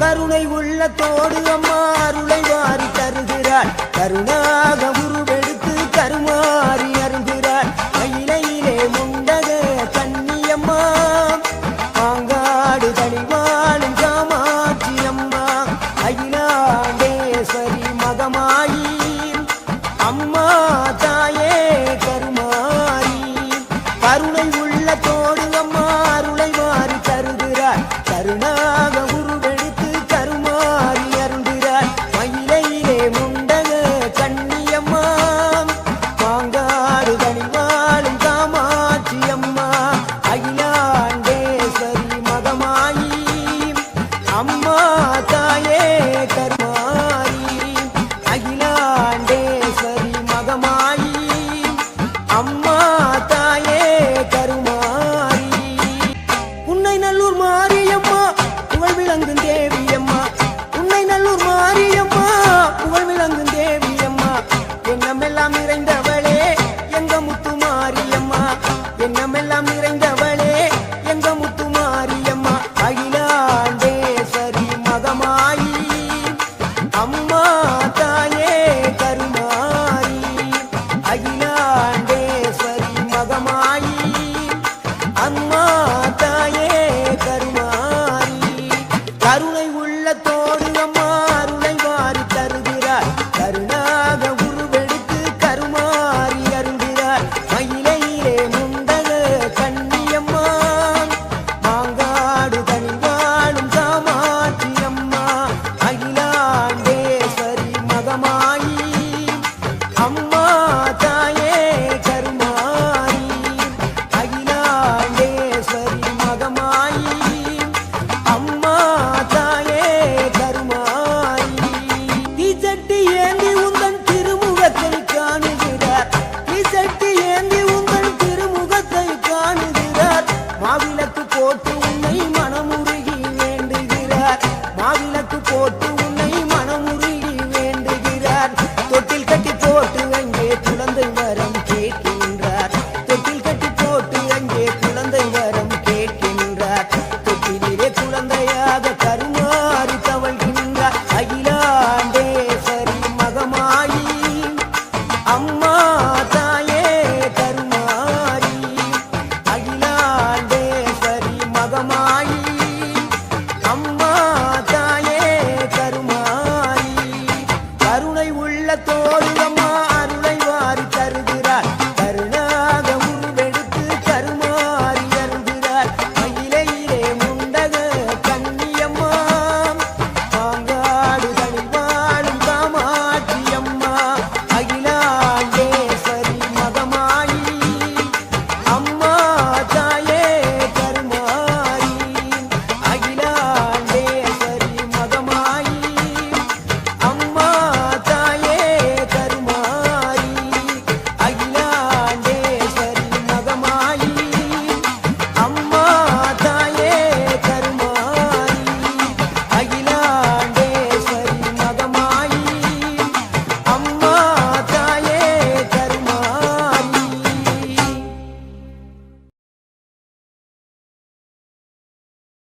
கருணை உள்ளத்தோடு அம்மா அருளை வாரி தருகிறாள். கருணாக உருவெடுத்து கருமாறி அருகிறாள் மயிலையிலே முண்டக கண்ணியம்மா மாங்காடு தனிவாளும் காமாட்சி அம்மா. அகிலாண்டேஸ்வரி மகமாயி. அம்மா தாய எல்லாம் நிறைந்தவன் மனமும்